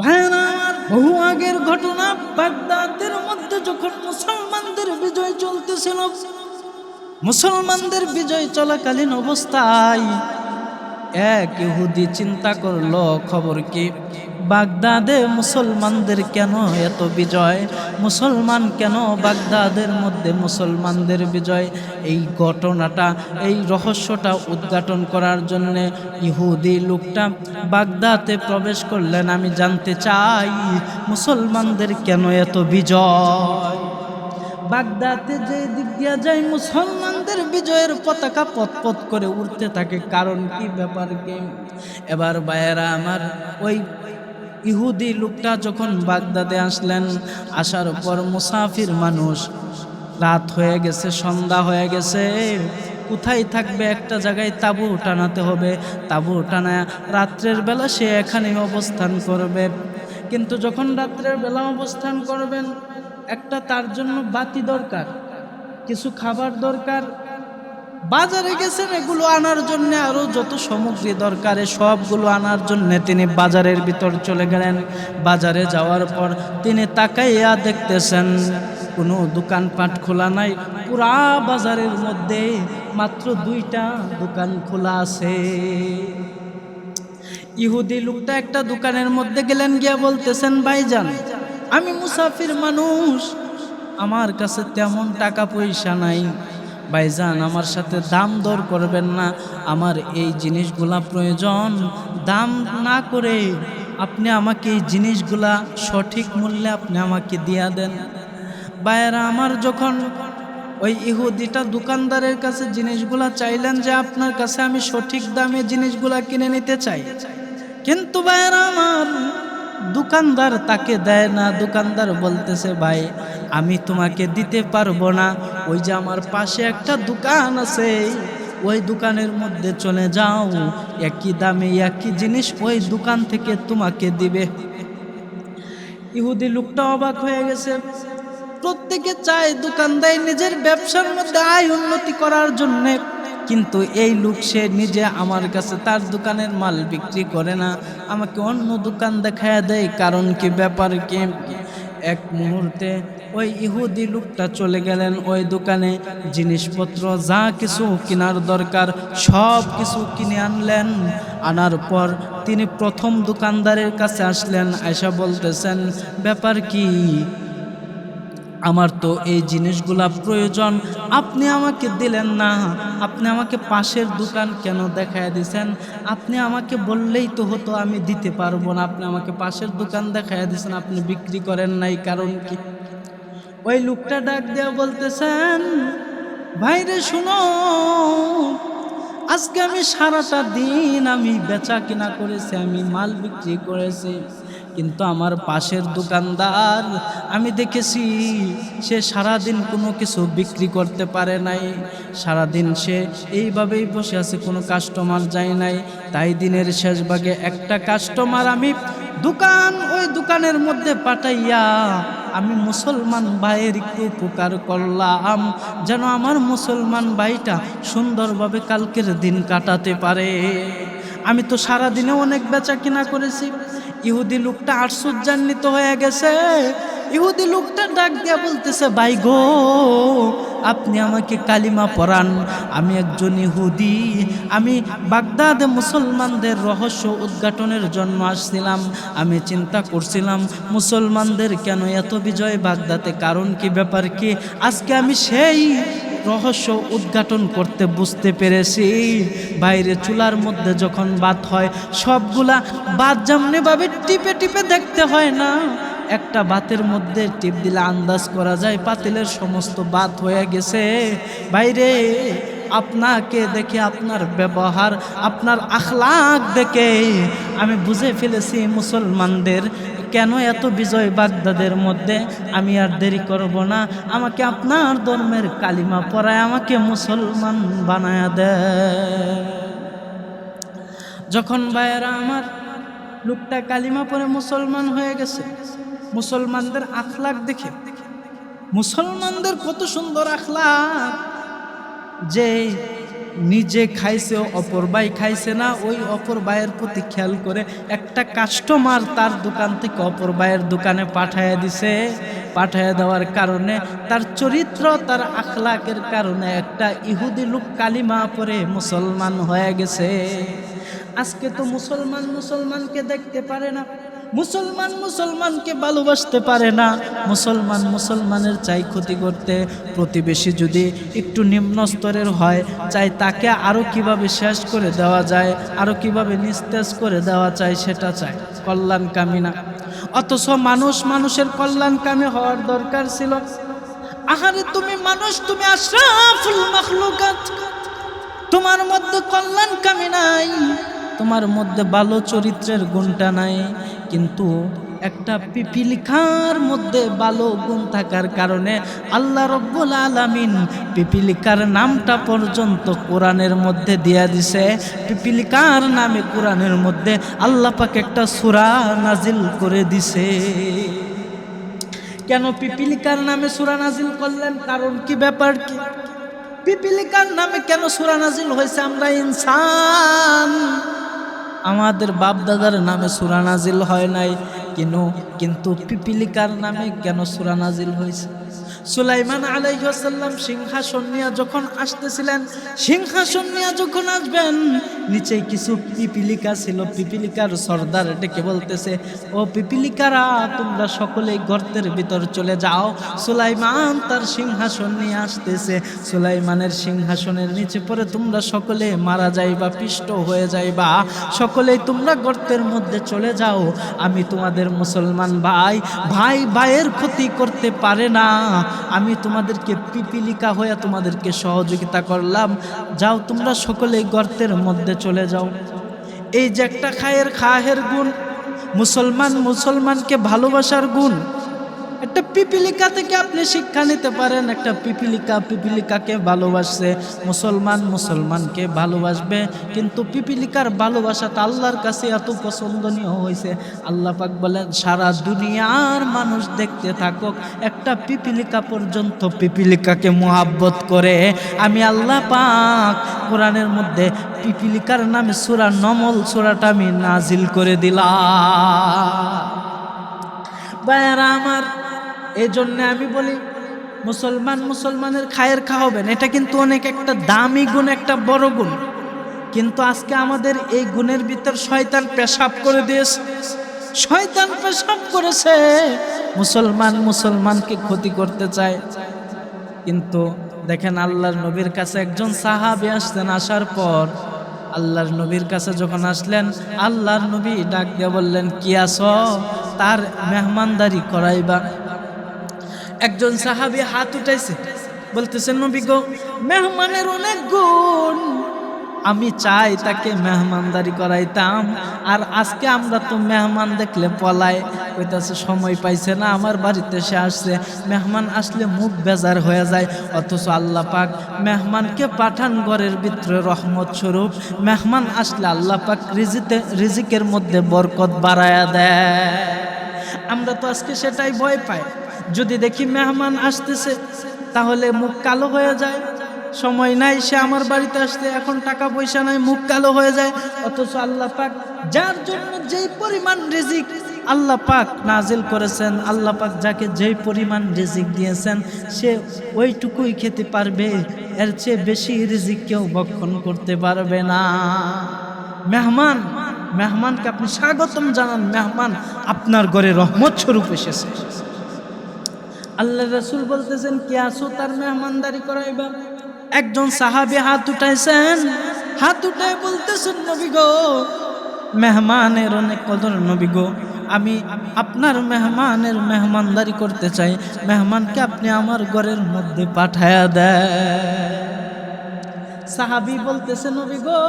ভাইরা বহু আগের ঘটনা বাগদাদের মধ্যে যখন মুসলমানদের বিজয় চলতেছিল মুসলমানদের বিজয় চলাকালীন অবস্থায় এক ইহুদি চিন্তা করল, খবর কি? বাগদাদে মুসলমানদের কেন এত বিজয়? মুসলমান কেন বাগদাদের মধ্যে মুসলমানদের বিজয়? এই ঘটনাটা, এই রহস্যটা উদ্ঘাটন করার জন্য ইহুদি লোকটা বাগদাতে প্রবেশ করলেন। আমি জানতে চাই, মুসলমানদের কেন এত বিজয়? বাগদাতে যে দিক দিয়া যায়, মুসলমানদের বিজয়ের পতাকা পথ করে উঠতে থাকে। কারণ কি ব্যাপার কি এবার বায়েরা আমার, ওই ইহুদি লোকটা যখন বাগদাদে আসলেন, আসার পর মুসাফির মানুষ, রাত হয়ে গেছে, সন্ধ্যা হয়ে গেছে। কোথায় থাকবে একটা জায়গায় তাঁবু টানাতে হবে? তাঁবু টানা রাত্রের বেলা সে এখানে অবস্থান করবে। কিন্তু যখন রাত্রের বেলা অবস্থান করবেন একটা তার জন্য বাতি দরকার, কিছু খাবার দরকার। বাজারে গেছেন, এগুলো আনার জন্য আরও যত সামগ্রী দরকার সবগুলো আনার জন্য তিনি বাজারের ভিতর চলে গেলেন। বাজারে যাওয়ার পর তিনি তাকাইয়া দেখতেছেন, কোনো দোকানপাট খোলা নাই। পুরা বাজারের মধ্যে মাত্র দুইটা দোকান খোলা আছে। ইহুদি লোকটা একটা দোকানের মধ্যে গেলেন, গিয়া বলতেছেন, ভাইজান আমি মুসাফির মানুষ। আমার কাছে তেমন টাকা পয়সা নাই। ভাইজান, আমার সাথে দাম দর করবেন না। আমার এই জিনিসগুলা প্রয়োজন। দাম না করে আপনি আমাকে এই জিনিসগুলা সঠিক মূল্যে আপনি আমাকে দিয়া দেন। বাইরা আমার যখন ওই ইহুদিটা দোকানদারের কাছে জিনিসগুলা চাইলেন যে আপনার কাছে আমি সঠিক দামে জিনিসগুলা কিনে নিতে চাই। কিন্তু বাইরা আমার দোকানদার তাকে দেয় না। দোকানদার বলতেছে, ভাই, আমি তোমাকে দিতে পারব না। ওই যে আমার পাশে একটা দোকান আছে, ওই দোকানের মধ্যে চলে যাও। একই দামে একই জিনিস ওই দোকান থেকে তোমাকে দিবে। ইহুদি লোকটা অবাক হয়ে গেছে। প্রত্যেকে চায় দোকানদার নিজের ব্যবসার মধ্যে আয় উন্নতি করার জন্যে। কিন্তু এই লোক সে নিজে আমার কাছে তার দোকানের মাল বিক্রি করে না। আমাকে অন্য দোকান দেখায় দেয়, কারণ কি ব্যাপার কি? এক মুহূর্তে ওই ইহুদি লোকটা চলে গেলেন ওই দোকানে, জিনিসপত্র যা কিছু কেনার দরকার সব কিছু কিনে আনলেন। আনার পর তিনি প্রথম দোকানদারের কাছে আসলেন, আয়সা বলতেছেন, ব্যাপার কি? আমার তো এই জিনিসগুলা প্রয়োজন। আপনি আমাকে দিলেন না। আপনি আমাকে পাশের দোকান কেন দেখায় দিছেন? আপনি আমাকে বললেই তো হতো আমি দিতে পারব না। আপনি আমাকে পাশের দোকান দেখায় দিছেন, আপনি বিক্রি করেন নাই, কারণ কি? ওই লোকটা ডাক দেওয়া বলতেছেন ভাইরে শুনো, আজকে আমি সারাটা দিন আমি বেচা কিনা করেছি, আমি মাল বিক্রি করেছি। কিন্তু আমার পাশের দোকানদার, আমি দেখেছি সে সারাদিন কোনো কিছু বিক্রি করতে পারে নাই। সারাদিন সে এইভাবেই বসে আছে, কোনো কাস্টমার যায় নাই। তাই দিনের শেষ ভাগে একটা কাস্টমার আমি দোকান, ওই দোকানের মধ্যে পাঠাইয়া আমি মুসলমান ভাইয়ের একটু উপকার করলাম, যেন আমার মুসলমান ভাইটা সুন্দরভাবে কালকের দিন কাটাতে পারে। আমি তো সারা দিনে অনেক বেচা কিনা করেছি। ইহুদি লোকটা আশ্চর্যান্বিত হয়ে গেছে। ইহুদি লোকটা ডাক দিয়া বলতেছে, ভাই গো, আপনি আমাকে কালিমা পড়ান। আমি একজন ইহুদি। আমি বাগদাদে মুসলমানদের রহস্য উদ্ঘাটনের জন্য আসছিলাম। আমি চিন্তা করছিলাম, মুসলমানদের কেন এত বিজয় বাগদাতে কারণ কি ব্যাপার কি? আজকে আমি সেই রহস্য উদ্ঘাটন করতে বুঝতে পেরেছি। বাইরে চুলার মধ্যে যখন বাত হয়, সবগুলা বাত যেমনিভাবে টিপে টিপে দেখতে হয় না। একটা বাতের মধ্যে টিপ দিলে আন্দাজ করা যায় পাতিলের সমস্ত বাত হয়ে গেছে। বাইরে আপনাকে দেখে আপনার ব্যবহার, আপনার আখলাক দেখে আমি বুঝে ফেলেছি মুসলমানদের কেন এত বিজয় বাগদাদের মধ্যে? আমি আর দেরি করব না। আমাকে আপনার ধর্মের কালিমা পড়ায়, আমাকে মুসলমান বানায় দেয় যখন ভাইয়েরা আমার লোকটা কালিমা পরে মুসলমান হয়ে গেছে, মুসলমানদের আখলাক দেখে, মুসলমানদের কত সুন্দর আখলাক যে নিজে খাইছে, অপর ভাই খাইছে না, ওই অপর ভাইয়ের প্রতি খেয়াল করে একটা কাস্টমার তার দোকান থেকে অপর ভাইয়ের দোকানে পাঠায় দিছে। পাঠায় দেওয়ার কারণে তার চরিত্র, তার আখলাকের কারণে একটা ইহুদি লোক কালিমা পরে মুসলমান হয়ে গেছে। আজকে তো মুসলমান মুসলমানকে দেখতে পারে না। মুসলমান মুসলমানকে ভালোবাসতে পারে না। মুসলমান মুসলমানের চাই ক্ষতি করতে প্রতিবেশী যদি একটু নিম্ন স্তরের হয়, চাই তাকে আরও কীভাবে শেষ করে দেওয়া যায় আরও কীভাবে নিস্তেজ করে দেওয়া চাই সেটা চাই। কল্যাণকামী না। অথচ মানুষ মানুষের কল্যাণকামী হওয়ার দরকার ছিল। আহারে তুমি মানুষ, তুমি আশরাফুল মাখলুকাত। তোমার মধ্যে কল্যাণকামী নাই। তোমার মধ্যে ভালো চরিত্রের গুণটা নাই, কিন্তু একটা পিপিলিকার মধ্যে ভালো গুণ থাকার কারণে আল্লাহ রব্বুল আলামিন পিপিলিকার নামটা পর্যন্ত কোরআনের মধ্যে দিয়া দিছে। পিপিলিকার নামে কোরআনের মধ্যে আল্লাহ পাক একটা সুরা নাজিল করে দিছে। কেন পিপিলিকার নামে সূরা নাজিল করলেন? কারণ কি ব্যাপার কি? পিপিলিকার নামে কেন সূরা নাজিল হয়েছে? আমরা ইনসান। আমাদের বাপদাদার নামে সুরানাজিল হয় নাই। কেন? কিন্তু পিপিলিকার নামে কেন সুরানাজিল হয়েছে? সুলাইমান আলাইহাল্লাম সিংহাসন নিয়ে যখন আসতেছিলেন, সিংহাসন নিয়ে যখন আসবেন নিচে কিছু পিপিলিকা ছিল। পিপিলিকার সর্দার ডেকে বলতেছে, ও পিপিলিকারা, তোমরা সকলেই গর্তের ভিতর চলে যাও। সুলাইমান তার সিংহাসন নিয়ে আসতেছে। সুলাইমানের সিংহাসনের নিচে পরে তোমরা সকলে মারা যাইবা, পিষ্ট হয়ে যাইবা। সকলেই তোমরা গর্তের মধ্যে চলে যাও। আমি তোমাদের মুসলমান ভাই ভাই, ভাইয়ের ক্ষতি করতে পারে না। আমি তোমাদেরকে পিপিলিকা হয়ে তোমাদেরকে সহযোগিতা করলাম। যাও, তোমরা সকলেই গর্তের মধ্যে চলে যাও। এই যে একটা খায়ের খাহের গুণ, মুসলমান মুসলমানকে ভালোবাসার গুণ একটা পিপিলিকা থেকে আপনি শিক্ষা নিতে পারেন, একটা পিপিলিকা পিপিলিকাকে ভালোবাসছে। মুসলমান মুসলমানকে ভালোবাসবে, কিন্তু পিপিলিকার ভালোবাসাটা আল্লাহর কাছে এত পছন্দনীয় হয়েছে। আল্লাহ পাক বলেন, সারা দুনিয়ার মানুষ দেখতে থাকুক, একটা পিপিলিকা পর্যন্ত পিপিলিকাকে মোহাব্বত করে। আমি আল্লাহ পাক কোরআনের মধ্যে পিপিলিকার নামে সুরা নমল, সুরাটা আমি নাজিল করে দিলাম। আমার এই জন্য আমি বলি, মুসলমান মুসলমানের খায়ের খাওয়াবেন। এটা কিন্তু অনেক একটা দামি গুণ, একটা বড় গুণ। কিন্তু আজকে আমাদের এই গুণের ভিতর শয়তান পেশাব করে দিয়েছে। শয়তান পেশাব করেছে। মুসলমান মুসলমানকে ক্ষতি করতে চায়। কিন্তু দেখেন আল্লাহর নবীর কাছে একজন সাহাবি আসতেন, আসার পর আল্লাহর নবীর কাছে যখন আসলেন, আল্লাহর নবী ডাক দিয়ে বললেন, কি আছো? তার মেহমানদারি করাইবা। একজন সাহাবি হাত উঠাইছে বলতেছেন নবী গো, মেহমানের অনেক গুণ। আমি চাই তাকে মেহমানদারি করাইতাম। আর আজকে আমরা তো মেহমান দেখলে পলাই। কইতাছে, সময় পাইছে না, আমার বাড়িতে সে আসছে। মেহমান আসলে মুখ বেজার হয়ে যায়। অথচ আল্লাহ পাক মেহমানকে পাঠান ঘরের ভিতরে রহমত স্বরূপ। মেহমান আসলে আল্লাহ পাক রিজিতে রিজিকের মধ্যে বরকত বাড়ায়া দেয়। আমরা তো আজকে সেটাই ভয় পাই। যদি দেখি মেহমান আসতেছে, তাহলে মুখ কালো হয়ে যায়। সময় নাই, সে আমার বাড়িতে আসতে, এখন টাকা পয়সা নাই, মুখ কালো হয়ে যায়। অথচ আল্লাহ পাক যার জন্য যেই পরিমাণ রিজিক আল্লাহ পাক নাজিল করেছেন, আল্লাহ পাক যাকে যেই পরিমাণ রিজিক দিয়েছেন, সে ওইটুকুই খেতে পারবে। এর চেয়ে বেশি রিজিক কেউ ভক্ষণ করতে পারবে না। মেহমান মেহমানকে আপনি স্বাগতম জানান, মেহমান আপনার ঘরে রহমত স্বরূপ এসেছে। আল্লাহ রসুল বলতেছেন, কে আসো তার মেহমানদারি করাইবা? একজন সাহাবি হাত উঠাইছেন, হাত উঠাই বলতেছেন, নবী গো, মেহমানের অনেক কদর, নবী গো, আমি আপনার মেহমানের মেহমানদারি করতে চাই। মেহমানকে আপনি আমার ঘরের মধ্যে পাঠায়া দেয় সাহাবি বলতেছে, নবী গো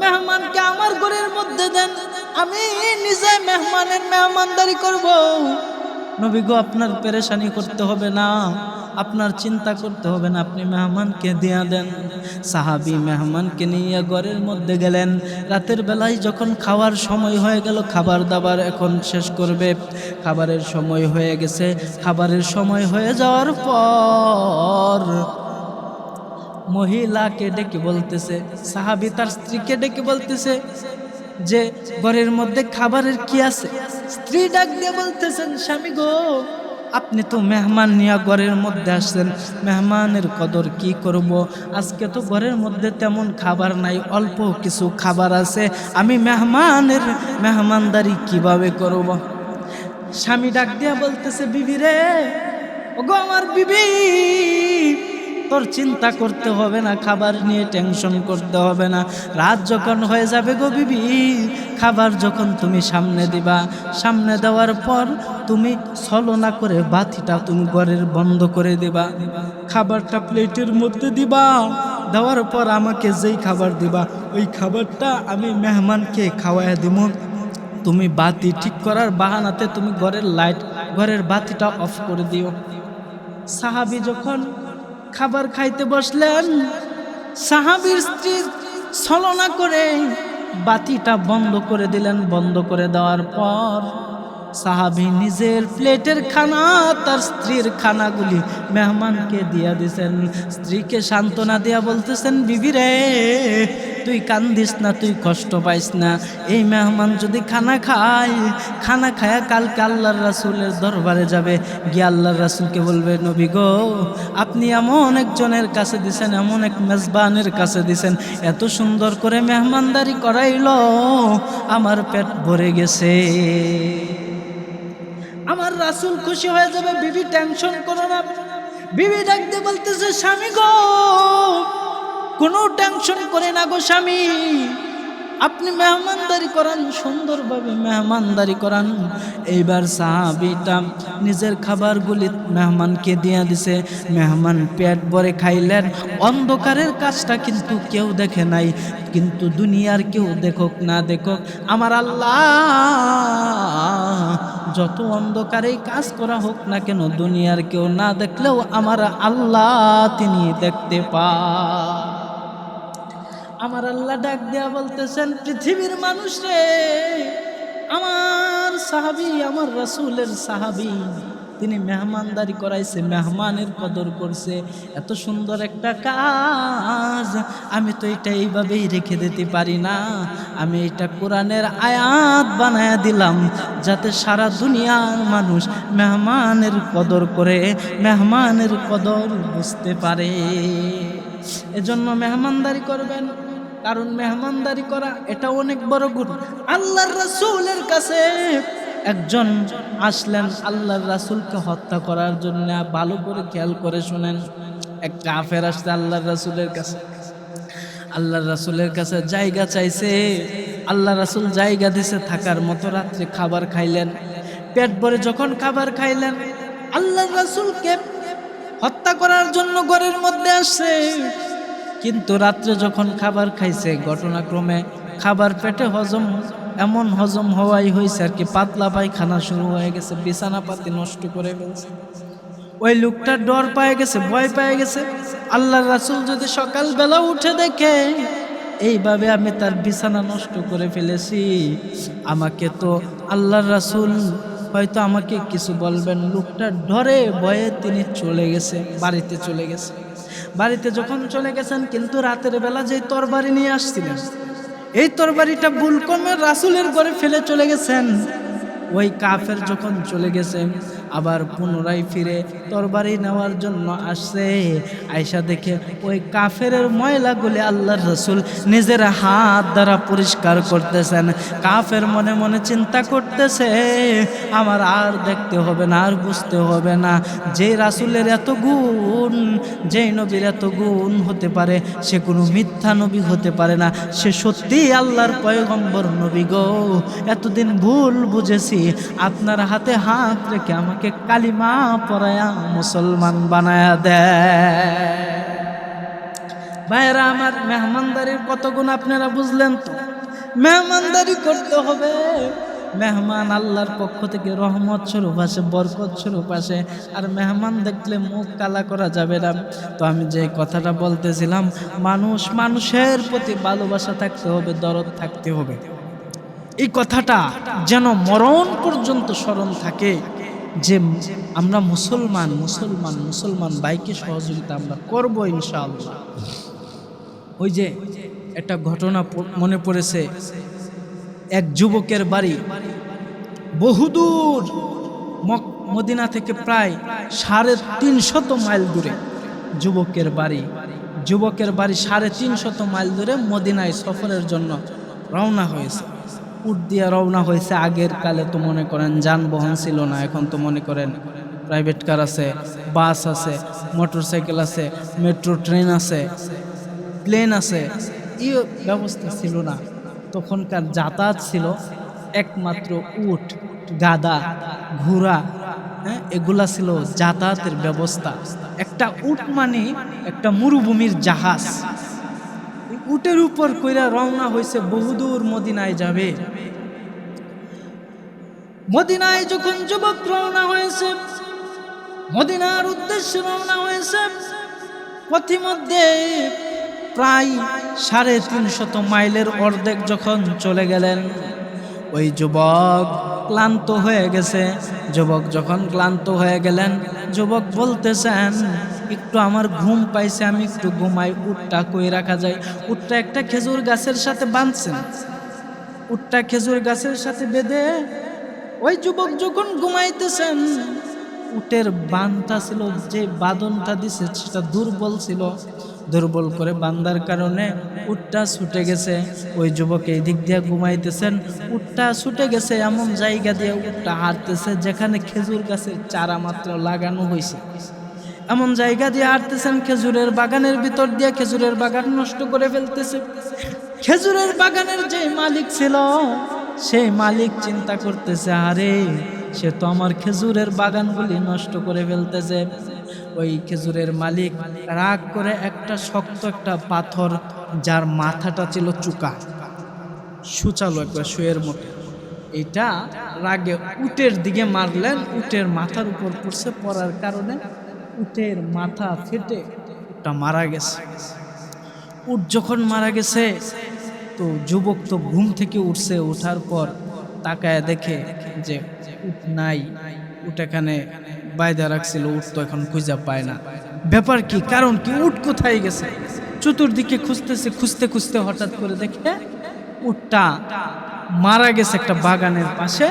মেহমানকে আমার ঘরের মধ্যে দেন। আমি নিজে মেহমানের মেহমানদারি করব। নবী গো, আপনার পেরেশানি করতে হবে না। আপনার চিন্তা করতে হবে না, আপনি মেহমানকে দিয়া দেন। সাহাবি মেহমানকে নিয়ে ঘরের মধ্যে গেলেন। রাতের বেলায় যখন খাওয়ার সময় হয়ে গেল, খাবার দাবার এখন শেষ করবে। খাবারের সময় হয়ে গেছে। খাবারের সময় হয়ে যাওয়ার পর মহিলাকে ডেকে বলতেছে, সাহাবি তার স্ত্রীকে ডেকে বলতেছে যে, ঘরের মধ্যে খাবারের কি আছে? স্ত্রী ডাক দিয়ে বলতেছেন, স্বামী গো, আপনি তো মেহমান নিয়ে ঘরের মধ্যে আসছেন, মেহমানের কদর কি করব? আজকে তো ঘরের মধ্যে তেমন খাবার নাই, অল্প কিছু খাবার আছে, আমি মেহমানের মেহমানদারি কীভাবে করব? স্বামী ডাক দিয়া বলতেছে, বিবি রে, ওগো আমার বিবি তোর চিন্তা করতে হবে না, খাবার নিয়ে টেনশন করতে হবে না। রাত যখন হয়ে যাবে গো বিবি, খাবার যখন তুমি সামনে দিবা, সামনে দেওয়ার পর তুমি ছলনা করে বাতিটা তুমি ঘরের বন্ধ করে দিবা। খাবারটা প্লেটের মধ্যে দিবা, দেওয়ার পর আমাকে যেই খাবার দিবা, ওই খাবারটা আমি মেহমানকে খাওয়াই দিব তুমি বাতি ঠিক করার বাহানাতে তুমি ঘরের লাইট ঘরের বাতিটা অফ করে দিও। সাহাবি যখন খাবার খাইতে বসলেন। সাহাবির স্ত্রী ছলনা করে বাতিটা বন্ধ করে দিলেন। বন্ধ করে দেওয়ার পর সাহাবি নিজের প্লেটের খানা, তার স্ত্রীর খানাগুলি মেহমানকে দিয়া দিছেন। স্ত্রীকে সান্ত্বনা দিয়া বলতেছেন বিবি রে তুই কান্দিস না, তুই কষ্ট পাইস না। এই মেহমান যদি খানা খায়, খানা খায়া কালকে আল্লাহর রাসুলের দরবারে যাবে। গিয়ে আল্লাহর রাসুলকে বলবে, নবী গো, আপনি এমন একজনের কাছে দিছেন, এমন এক মেজবানের কাছে দিছেন। এত সুন্দর করে মেহমানদারি করাইল, আমার পেট ভরে গেছে। আমার রাসুল খুশি হয়ে যাবে, বিবি টেনশন করো না। বিবি ডাকতে বলতেছে, স্বামী গো কোনো টেনশন করে না গো স্বামী। আপনি মেহমানদারি করান, সুন্দরভাবে মেহমানদারি করান। এইবার সাহাবিটা নিজের খাবারগুলি মেহমানকে দিয়ে দিছে। মেহমান পেট ভরে খাইলেন। অন্ধকারের কাজটা কিন্তু কেউ দেখে নাই। কিন্তু দুনিয়ার কেউ দেখক না দেখক, আমার আল্লাহ যত অন্ধকারেই কাজ করা হোক না কেন, দুনিয়ার কেউ না দেখলেও আমার আল্লাহ তিনি দেখতে পা আমার আল্লাহ ডাক দেয়া বলতেছেন, পৃথিবীর মানুষ রে, আমার সাহাবি, আমার রাসূলের সাহাবি, তিনি মেহমানদারি করাইছে, মেহমানের কদর করছে, এত সুন্দর একটা কাজ, আমি তো এটা এইভাবেই রেখে দিতে পারি না, আমি এটা কোরআনের আয়াত বানায়া দিলাম, যাতে সারা দুনিয়ার মানুষ মেহমানের কদর করে, মেহমানের কদর বুঝতে পারে। এজন্য মেহমানদারি করবেন কারণ মেহমানদারি করা এটা অনেক বড় গুণ। আল্লাহর রাসূলের কাছে একজন আসলেন, আল্লাহর রাসূলকে হত্যা করার জন্য, ভালো করে খেয়াল করে শুনেন, এক কাফের আসছে আল্লাহর রাসূলের কাছে। আল্লাহর রাসূলের কাছে জায়গা চাইছে আল্লাহ রাসূল জায়গা দিছে, থাকার মতো রাত্রে খাবার খাইলেন। পেট ভরে যখন খাবার খাইলেন, আল্লাহর রাসূলকে হত্যা করার জন্য ঘরের মধ্যে আসছে। কিন্তু রাত্রে যখন খাবার খাইছে, ঘটনাক্রমে খাবার পেটে হজম, এমন হজম হওয়াই হয়েছে আর কি, পাতলা পায়খানা শুরু হয়ে গেছে, বিছানা পাতি নষ্ট করে ফেলছে। ওই লোকটা ডর পায়ে গেছে, ভয় পেয়ে গেছে। আল্লাহ রাসুল যদি সকালবেলা উঠে দেখে, এইভাবে আমি তার বিছানা নষ্ট করে ফেলেছি, আমাকে তো আল্লাহর রাসুল হয়তো আমাকে কিছু বলবেন। লোকটা ডরে, ভয়ে তিনি চলে গেছে, বাড়িতে চলে গেছে। বাড়িতে যখন চলে গেছেন, কিন্তু রাতের বেলা যে তরবারি নিয়ে আসছিলেন, এই তরবারিটা বুলকমের রাসুলের ঘরে ফেলে চলে গেছেন। ওই কাফের যখন চলে গেছে আবার পুনরায় ফিরে তরবারি নেওয়ার জন্য আসছে। আয়সা দেখে ওই কাফের ময়লাগুলি আল্লাহর রসুল নিজের হাত দ্বারা পরিষ্কার করতেছেন। কাফের মনে মনে চিন্তা করতেছে, আমার আর দেখতে হবে না, আর বুঝতে হবে না। যে রাসুলের এত গুণ যেই নবীর এত গুণ হতে পারে, সে কোনো মিথ্যা নবী হতে পারে না। সে সত্যি আল্লাহর পয়গম্বর নবী গো। এতদিন ভুল বুঝেছি, আপনার হাতে হাত রেখে আমাকে কালিমা পরায়া মুসলমান বানায়া দেয় ভাইরা আমার মেহমানদারির কত গুণ আপনারা বুঝলেন তো? মেহমানদারি করতে হবে। মেহমান আল্লাহর পক্ষ থেকে রহমত স্বরূপ আসে, বরকত স্বরূপ আসে। আর মেহমান দেখলে মুখ কালা করা যাবে না। তো আমি যে কথাটা বলতেছিলাম, মানুষ মানুষের প্রতি ভালোবাসা থাকতে হবে, দরদ থাকতে হবে। এই কথাটা যেন মরণ পর্যন্ত স্মরণ থাকে। যে আমরা মুসলমান মুসলমান মুসলমান ভাইকে সহযোগিতা আমরা করব ইনশাআল্লাহ। ওই যে একটা ঘটনা মনে পড়েছে, এক যুবকের বাড়ি বহুদূর মদিনা থেকে প্রায় সাড়ে তিনশত মাইল দূরে। যুবকের বাড়ি যুবকের বাড়ি সাড়ে তিনশত মাইল দূরে মদিনায় সফরের জন্য রওনা হয়েছে। উট দিয়ে রওনা হয়েছে, আগের কালে তো মনে করেন যানবাহন ছিল না, এখন তো মনে করেন প্রাইভেট কার আছে বাস আছে মোটর সাইকেল আছে মেট্রো ট্রেন আছে প্লেন আছে, এই ব্যবস্থা ছিল না। তখনকার যাতায়াত ছিল একমাত্র উট, গাদা, ঘোড়া হ্যাঁ এগুলা ছিল যাতায়াতের ব্যবস্থা। একটা উট মানে একটা মরুভূমির জাহাজ। উটের উপর কইরা রওনা হয়েছে বহুদূর মদিনায় যাবে। মদিনায় যখন যুবক রওনা হয়েছে, মদিনার উদ্দেশ্যে রওনা হয়েছে, পথিমধ্যে প্রায় সাড়ে তিনশত মাইলের অর্ধেক যখন চলে গেলেন, ওই যুবক ক্লান্ত হয়ে গেছে। যুবক যখন ক্লান্ত হয়ে গেলেন, যুবক বলতেছেন একটু আমার ঘুম পাইছে, আমি একটু ঘুমাই, উটটা কই রাখা যায়? উটটা একটা খেজুর গাছের সাথে বাঁধছেন উটটা খেজুর গাছের সাথে বেঁধে ওই যুবক যখন ঘুমাইতেছেন, উটের বানটা ছিল, যে বাদনটা দিছে সেটা দুর্বল ছিল। দুর্বল করে বান্দার কারণে উটটা ছুটে গেছে। ওই যুবক এই দিক দিয়ে ঘুমাইতেছেন, উটটা ছুটে গেছে এমন জায়গা দিয়ে উটটা হাঁটতেছে যেখানে খেজুর গাছের চারা মাত্র লাগানো হয়েছে এমন জায়গা দিয়ে হাঁটতেছেন, খেজুরের বাগানের ভিতর দিয়ে খেজুরের বাগান নষ্ট করে ফেলতেছে। খেজুরের বাগানের যে মালিক ছিল সেই মালিক চিন্তা করতেছে, আরে, সে তো আমার খেজুরের বাগানগুলি নষ্ট করে ফেলতেছে। ওই খেজুরের মালিক রাগ করে একটা শক্ত একটা পাথর, যার মাথাটা ছিল চুকা, সুচালো একবার শুয়ের মতো। এটা রাগে উটের দিকে মারলেন, উটের মাথার উপর পড়ছে পড়ার কারণে উটের মাথা ফেটে ওটা মারা গেছে। উট যখন মারা গেছে, তো যুবক তো ঘুম থেকে উঠছে ওঠার পর তাকায় দেখে যে উট নাই, উট এখানে বাইদা রাখছিল, উট তো এখন খুঁজা পায় না। ব্যাপার কি? কারণ কি? উট কোথায় গেছে? চতুর্দিকে খুঁজতেছে, খুঁজতে খুঁজতে হঠাৎ করে দেখে উটটা মারা গেছে একটা বাগানের পাশে।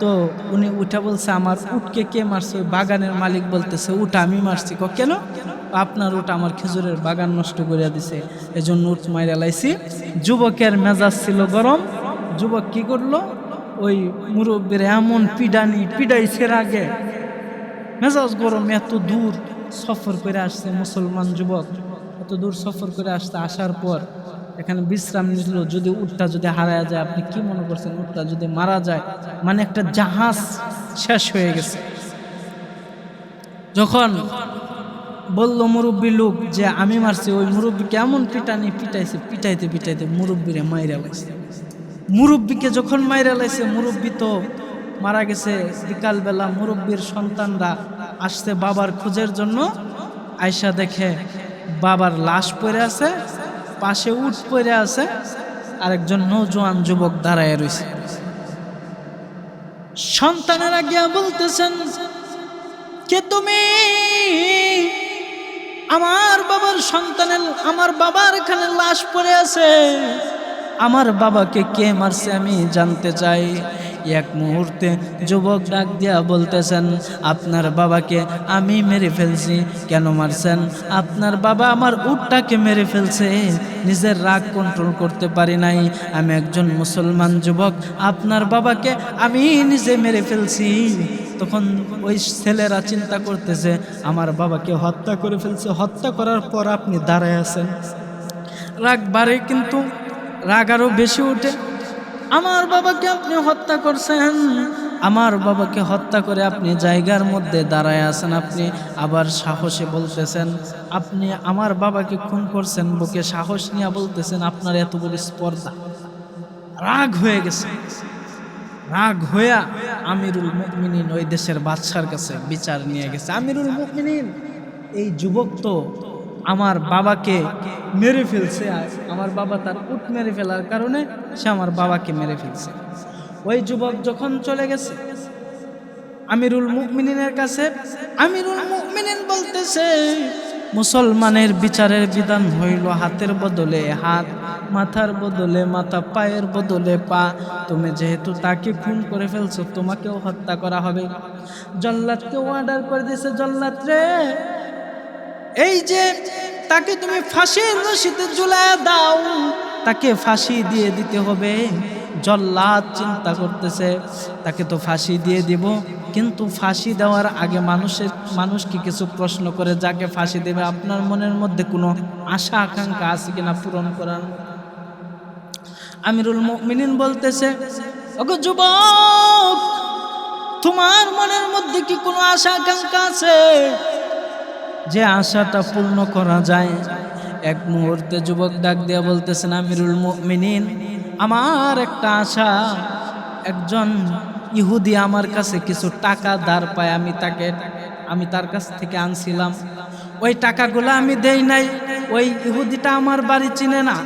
তো উনি উঠা বলছে, আমার উটকে কে মারছে? বাগানের মালিক বলতেছে, উঠা, আমি মারছি। ক, কেন? আপনার উট আমার খেজুরের বাগান নষ্ট করে দিছে, এজন্য উট মাইরা লাইছি। যুবকের মেজাজ ছিল গরম। যুবক কি করল? ওই মুরব্বীর এমন পিডানি পিডাইছে আগে মেজাজ গরম, এত দূর সফর করে আসছে মুসলমান যুবক। এত দূর সফর করে আসতে আসার পর এখানে বিশ্রাম নিল, যদি উটটা যদি হারায় যায়, আপনি কি মনে করছেন উটটা যদি মারা যায়? মানে একটা জাহাজ শেষ হয়ে গেছে। যখন বলল মুরব্বী লোক যে আমি মারছি, ওই মুরব্বী কেমন পিটানি পিটাইছে, পিটাইতে পিটাইতে মুরব্বীরে মাইরা লাগছে মুরব্বীকে যখন মাইরা লাগছে মুরব্বী তো মারা গেছে বিকালবেলা। মুরব্বীর সন্তানরা আসছে বাবার খোঁজের জন্য। আয়সা দেখে বাবার লাশ পড়ে আছে পাশে উঠ পড়ে আছে আর একজন নৌজোয়ান যুবক দাঁড়ায় রয়েছে। সন্তানেরা গিয়া বলতেছেন, কে তুমি? আমার বাবার সন্তানের, আমার বাবার এখানে লাশ পড়ে আছে। আমার বাবাকে কে মারছে আমি জানতে চাই। এক মুহূর্তে যুবক ডাক দিয়া বলতেছেন, আপনার বাবাকে আমি মেরে ফেলছি, কেন মারছেন? আপনার বাবা আমার উটটাকে মেরে ফেলছে, নিজের রাগ কন্ট্রোল করতে পারি নাই। আমি একজন মুসলমান যুবক, আপনার বাবাকে আমি নিজে মেরে ফেলছি। তখন ওই ছেলেরা চিন্তা করতেছে, আমার বাবাকে হত্যা করে ফেলছে, হত্যা করার পর আপনি দাঁড়ায় আছেন। রাগ বাড়ে কিন্তু রাগ আরও বেশি ওঠে। আমার বাবাকে আপনি হত্যা করছেন। আমার বাবাকে হত্যা করে আপনি জায়গার মধ্যে দাঁড়ায় আছেন, আপনি আবার সাহসে বলতেছেন, আপনি আমার বাবাকে খুন করছেন, বুকে সাহস নিয়ে বলতেছেন, আপনার এত বড় স্পর্ধা। রাগ হয়ে গেছে। রাগ হইয়া আমিরুল মুকমিনিন ওই দেশের বাদশার কাছে বিচার নিয়ে গেছে। আমিরুল মুকমিনিন এই যুবক তো আমার বাবাকে মেরে ফেলছে আমার বাবা তার উট মেরে ফেলার কারণে সে আমার বাবাকে মেরে ফেলছে। ওই যুবক যখন চলে গেছে, আমিরুল মুমিনিনের কাছে, আমিরুল মুমিনিন বলতেছে, মুসলমানের বিচারের বিধান হইল হাতের বদলে হাত, মাথার বদলে মাথা, পায়ের বদলে পা। তুমি যেহেতু তাকে খুন করে ফেলছো, তোমাকেও হত্যা করা হবে। জল্লাদকে অর্ডার করে দিয়েছে, জল্লাদ রে এই যে তাকে তুমি ফাঁসির রশিতে ঝুলায় দাও, তাকে ফাঁসি দিয়ে দিতে হবে। জল্লাদ চিন্তা করতেছে, তাকে তো ফাঁসি দিয়ে দিব। কিন্তু ফাঁসি দেওয়ার আগে মানুষের, মানুষকে কিছু প্রশ্ন করে, যাকে ফাঁসি দেবে, আপনার মনের মধ্যে কোনো আশা, আকাঙ্ক্ষা আছে কিনা পূরণ করার? আমিরুল মিনিন বলতেছে, ওগো যুবক, তোমার মনের মধ্যে কি কোনো আশা, আকাঙ্ক্ষা আছে? যে আশাটা পূর্ণ করা যায়। এক মুহূর্তে যুবক ডাক দিয়া বলতেছেন, আমিরুল মুমিনিন, আমার একটা আশা। একজন ইহুদি আমার কাছে কিছু টাকা ধার পায়, আমি তাকে, আমি তার কাছ থেকে আনছিলাম। ওই টাকাগুলো আমি দেই নাই। ওই ইহুদিটা আমার বাড়ি চিনে না।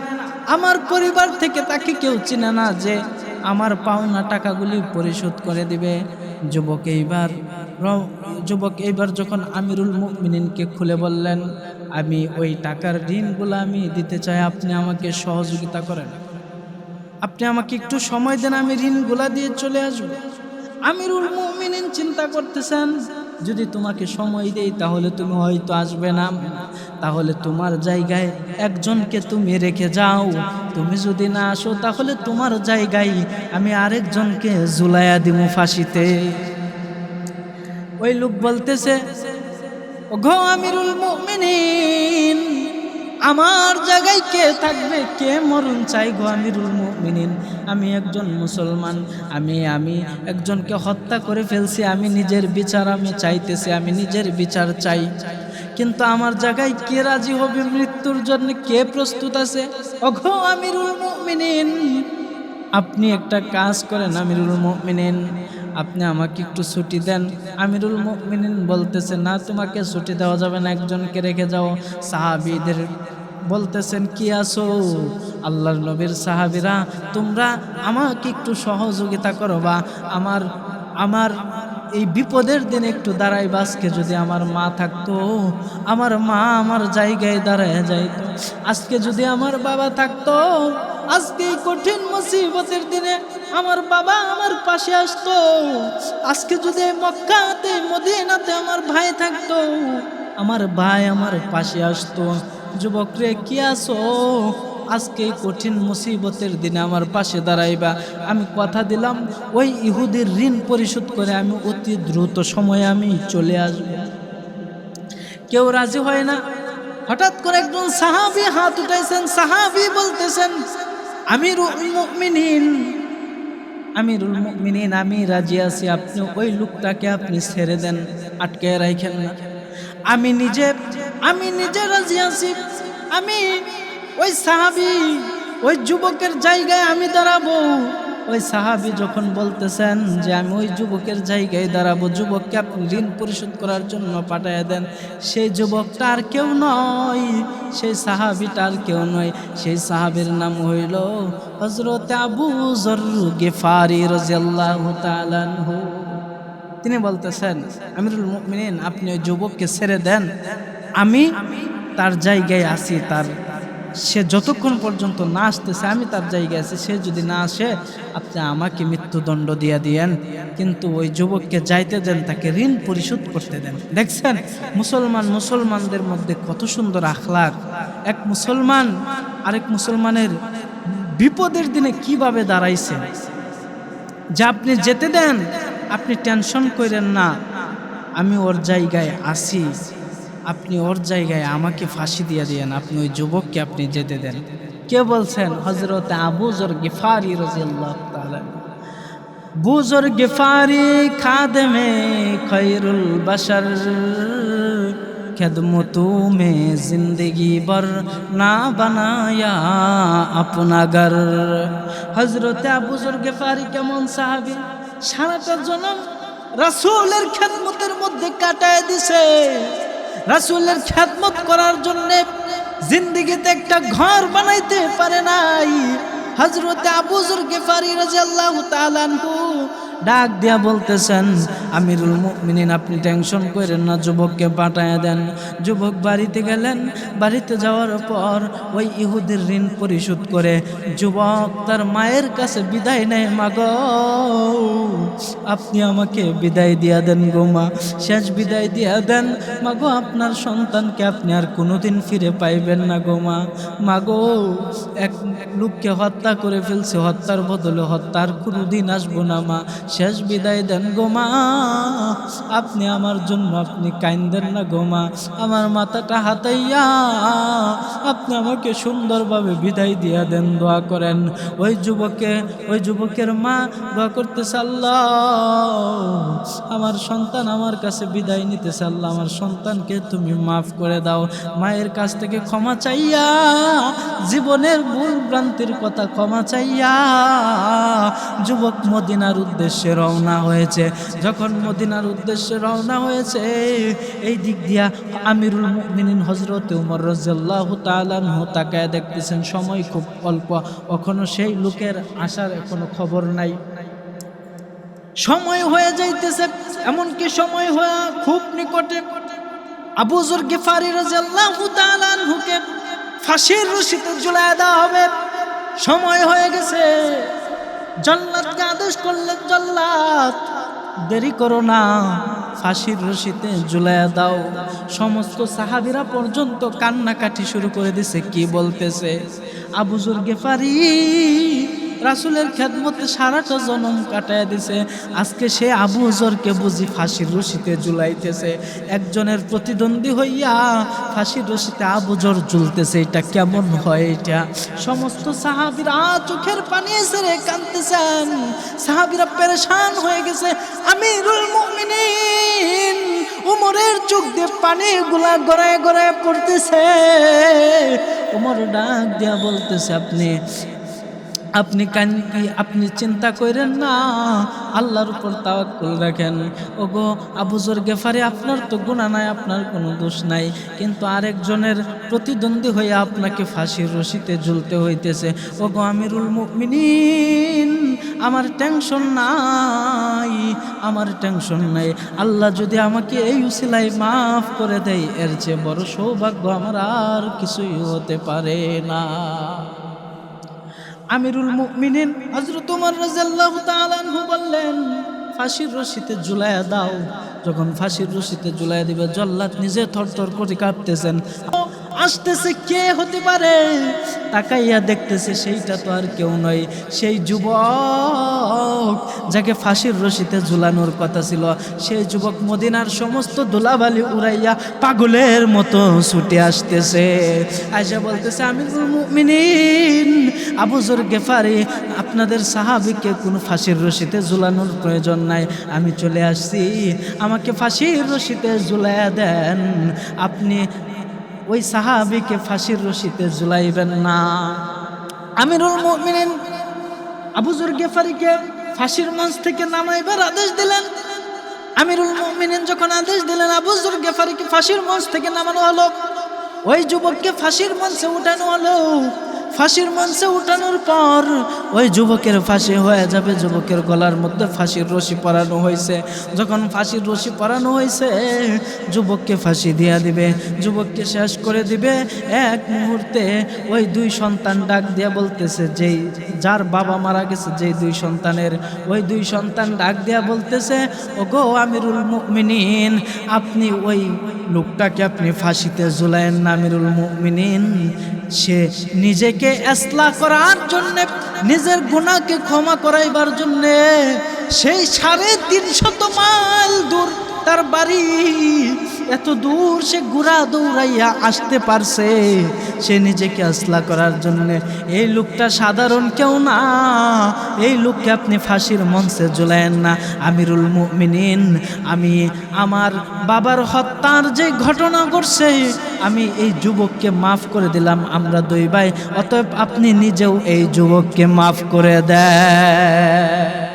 আমার পরিবার থেকে তাকে কেউ চিনে না যে আমার পাওনা টাকাগুলি পরিশোধ করে দিবে। যুবক এইবার যুবক, এইবার যখন আমিরুল মুমিনিনকে খুলে বললেন, আমি ওই টাকার ঋণগুলো আমি দিতে চাই, আপনি আমাকে সহযোগিতা করেন। আপনি আমাকে একটু সময় দেন, আমি ঋণগুলা দিয়ে চলে আসব। আমিরুল মুমিনিন চিন্তা করতেছেন, যদি তোমাকে সময় দেই, তাহলে তুমি হয়তো আসবে না। তাহলে তোমার জায়গায় একজনকে তুমি রেখে যাও। তুমি যদি না আসো, তাহলে তোমার জায়গায় আমি আরেকজনকে জুলাইয়া দিব ফাঁসিতে। ওই লোক বলতেছে ঘো আমিরুল মুমিনিন, আমার জায়গায় কে থাকবে, কে মরণ চাই গো আমিরুল মুমিনিন? আমি একজন মুসলমান, আমি আমি একজনকে হত্যা করে ফেলছি, আমি নিজের বিচার আমি চাইতেছি, আমি নিজের বিচার চাই। কিন্তু আমার জায়গায় কে রাজি হবে, মৃত্যুর জন্য কে প্রস্তুত আছে? অঘো আমিরুল মুমিনিন, আপনি একটা কাজ করেন আমিরুল মুমিনিন আপনি আমাকে একটু ছুটি দেন। আমিরুল মুমিনিন বলতেছে, না, তোমাকে ছুটি দেওয়া যাবে না, একজনকে রেখে যাও। সাহাবিদের বলতেছেন, কি আছো? আল্লাহর নবীর সাহাবিরা, তোমরা আমাকে একটু সহযোগিতা করো বা আমার আমার এই বিপদের দিনে একটু দাঁড়াই বাসকে যদি আমার মা থাকতো, আমার মা আমার জায়গায় দাঁড়ায় যাইতো। আজকে যদি আমার বাবা থাকতো, আজকে এই কঠিন মুসিবতের দিনে আমার বাবা আমার পাশে আসতো। আজকে যদি মক্কাতে, মদিনাতে আমার ভাই থাকতো, আমার ভাই আমার পাশে আসতো। যুবক রে কি আসো আজকে কঠিন মুসিবতের দিনে আমার পাশে দাঁড়াইবা। আমি কথা দিলাম, ওই ইহুদির ঋণ পরিশোধ করে আমি অতি দ্রুত সময়ে আমি চলে আসব। কেউ রাজি হয় না। হঠাৎ করে একজন সাহাবি হাত উঠাইছেন। সাহাবি বলতেছেন, আমিরুল মুমিনিন আমিরুল মিনিন আমি রাজি আছি। আপনি ওই লোকটাকে আপনি ছেড়ে দেন, আটকে রাখেন না। আমি নিজে আমি নিজে রাজি আছি। আমি ওই সাহাবি, ওই যুবকের জায়গায় আমি দাঁড়াবো। ওই সাহাবি যখন বলতেছেন যে আমি ওই যুবকের জায়গায় দাঁড়াবো, যুবককে আপনি ঋণ পরিশোধ করার জন্য পাঠাইয়া দেন, সেই যুবকটা আর কেউ নয়, সেই সাহাবিটা আর কেউ নয়। সেই সাহাবির নাম হইল হজরত আবু জর গেফারি রাজিয়াল্লাহু তিনি বলতেছেন, আমিরুল মুমিনিন, আপনি ওই যুবককে ছেড়ে দেন। আমি তার জায়গায় আছি, তার সে যতক্ষণ পর্যন্ত না আসতেছে, আমি তার জায়গায় আছি। সে যদি না আসে, আপনি আমাকে মৃত্যুদণ্ড দিয়ে দিয়েন। কিন্তু ওই যুবককে যাইতে দেন, তাকে ঋণ পরিশোধ করতে দেন। দেখছেন? মুসলমান মুসলমানদের মধ্যে কত সুন্দর আখলাক এক মুসলমান আরেক মুসলমানের বিপদের দিনে কীভাবে দাঁড়াইছে? যা আপনি যেতে দেন, আপনি টেনশন করেন না। আমি ওর জায়গায় আসি আপনি ওর জায়গায় আমাকে ফাঁসি দিয়ে দিয়েন, আপনি ওই যুবককে আপনি যেতে দেন। কে বলছেন? হজরত আবুজর গিফারি রাজিয়াল্লাহ তাআলা। বুজর গিফারি খাদমে খৈরুল বাশার। খেদম তুমি জিন্দগি বর না বানায়া আপনা ঘর। হজরত আবুজর গেফারি কেমন সাহাবি? সারাটা জনম রাসূলের খেদমতের মধ্যে কাটায় দিছে। রাসূলের খ্যাতমত করার জন্য জিন্দিগিতে একটা ঘর বানাইতে পারে নাই। হজরত আবুজুর গেফারি রাজিয়াল্লাহু তাআলা ডাক দিয়া বলতেছেন, আমিরুল মুমিনিন, আপনি টেনশন করেন না, যুবককে পাঠায় দেন। যুবক বাড়িতে গেলেন। বাড়িতে যাওয়ার পর ওই ইহুদের ঋণ পরিশোধ করে যুবক তার মায়ের কাছে বিদায় নেয় মাগ আপনি আমাকে বিদায় দিয়া দেন গো মা, শেষ বিদায় দিয়া দেন। মাগো আপনার সন্তানকে আপনি আর কোনোদিন ফিরে পাইবেন না গো মা। মাগো এক লোককে হত্যা করে ফেলছে, হত্যার বদলে হত্যার কোনোদিন আসব না মা। শেষ বিদায় দেন গো মা। আপনি আমার জন্য আপনি কাইন্দেন না গো মা। আমার মাথাটা হাতাইয়া আপনি আমাকে সুন্দরভাবে বিদায় দিয়া দেন, দোয়া করেন। ওই যুবকে, ওই যুবকের মা দোয়া করতেছে, আল্লাহ, আমার সন্তান আমার কাছে বিদায় নিতেছে, আল্লাহ, আমার সন্তানকে তুমি মাফ করে দাও। মায়ের কাছ থেকে ক্ষমা চাইয়া, জীবনের ভুল ভ্রান্তির কথা ক্ষমা চাইয়া, যুবক মদিনার উদ্দেশ্যে রওনা হয়েছে। যখন মদিনার উদ্দেশ্যে রওনা হয়েছে, এই দিক দিয়া আমিরুল মুমিনিন হজরত উমর রাজিয়াল্লাহ তালানহু তাকায় দেখতেছেন, সময় খুব অল্প। এখনও সেই লোকের আসার কোনো খবর নাই। সময় হয়ে যাইতেছে, এমনকি সময় হয়ে খুব নিকটে আবু জর গেফারি রাজিয়াল্লাহু তাআলাহুকে ফাঁসির রশিতে দেওয়া হবে। সময় হয়ে গেছে। জল্লাদকে আদেশ করলেন জল্লাদ। দেরি করো না, ফাঁসির রশিতে ঝুলাইয়া দাও। সমস্ত সাহাবিরা পর্যন্ত কান্নাকাটি শুরু করে দিছে, কি বলতেছে? আবুজুর গেফারি রাসুলের খেদমতে সারাটা জনম কাটায় দিছে। আজকে সে আবু হজরকে বুঝি ফাঁসির রশিতে ঝুলাইতেছে। একজনের প্রতিদ্বন্দ্বী হইয়া ফাঁসির রশিতে আবুজর ঝুলতেছে, এটা কেমন হয় এটা? সমস্ত সাহাবিরা চোখের পানি এসে কাঁদতেছেন। সাহাবিরা পেরেশান হয়ে গেছে। আমিরুল মুমিনিন উমরের চোখ দিয়ে পানি গুলা গড়ায় গড়ায় পড়তেছে। উমর ডাক দিয়া বলতেছে, আপনি আপনি কান কি আপনি চিন্তা করেন না, আল্লাহর উপর তাওয়াক্কুল রাখেন। ওগো আবুজর গেফারে, আপনার তো গুণা নাই, আপনার কোনো দোষ নাই। কিন্তু আরেকজনের প্রতিদ্বন্দ্বী হয়ে আপনাকে ফাঁসির রশিতে ঝুলতে হইতেছে। ওগো, আমিরুল মুমিনিন, আমার টেনশন নাই, আমার টেনশন নাই। আল্লাহ যদি আমাকে এই উসিলাই মাফ করে দেয়, এর চেয়ে বড় সৌভাগ্য আমার আর কিছুই হতে পারে না। আমিরুল মুমিনিন হযরত তোমার রাদিয়াল্লাহু তাআলা আনহু বললেন, ফাঁসির রশিতে ঝুলাইয়া দাও। যখন ফাঁসির রশিতে ঝুলাইয়া দিবে, জল্লাদ নিজে থরথর করে কাঁপতেছেন আসতেছে কে হতে পারে? তাকাইয়া দেখতেছে সেইটা তো আর কেউ নয়। সেই যুবক যাকে ফাঁসির রশিতে ঝুলানোর কথা ছিল সেই যুবক মদিনার সমস্ত দোলাবালি উড়াইয়া পাগলের মতো ছুটে আসতেছে। আয়সা বলতেছে আমি মুমিনিন, আবু জোর গেফারি, আপনাদের সাহাবিকে কোনো ফাঁসির রশিতে ঝুলানোর প্রয়োজন নাই। আমি চলে আসছি। আমাকে ফাঁসির রশিতে ঝুলাইয়া দেন। আপনি ওই সাহাবিকে ফাঁসির রশিতে ঝুলাইবেন না। আমিরুল মুমিনিন আবুজুর গেফারিকে ফাঁসির মঞ্চ থেকে নামাইবার আদেশ দিলেন। আমিরুল মুমিনিন যখন আদেশ দিলেন আবুজুর গেফারিকে ফাঁসির মঞ্চ থেকে নামানো হলো। ওই যুবককে ফাঁসির মঞ্চে উঠানো হলো। ফাঁসির মঞ্চে উঠানোর পর ওই যুবকের ফাঁসি হয়ে যাবে, যুবকের গলার মধ্যে ফাঁসির রশি পরানো হয়েছে। যখন ফাঁসির রশি পরানো হয়েছে, যুবককে ফাঁসি দিয়া দিবে, যুবককে শেষ করে দিবে। এক মুহূর্তে ওই দুই সন্তান ডাক দিয়া বলতেছে, যেই, যার বাবা মারা গেছে, যেই দুই সন্তানের। ওই দুই সন্তান ডাক দিয়া বলতেছে ও গো আমিরুল মুমিনিন, আপনি ওই লোকটাকে আপনি ফাঁসিতে ঝুলায়েন না, আমিরুল মুমিনিন। সে নিজেকে এসলা করার জন্য, নিজের গুণাকে ক্ষমা করাইবার জন্যে সেই সাড়ে তিনশত মাইল দূর তার বাড়ি। এত দূর সে ঘুরা দৌড়াইয়া আসতে পারছে। সে নিজেকে আসলা করার জন্য। এই লোকটা সাধারণ কেউ না। এই লোককে আপনি ফাঁসির মঞ্চে ঝুলায়েন না। আমিরুল মুমিনিন, আমি আমার বাবার হত্যার যে ঘটনা ঘটছে, আমি এই যুবককে মাফ করে দিলাম। আমরা দুই ভাই, অতএব আপনি নিজেও এই যুবককে মাফ করে দেয়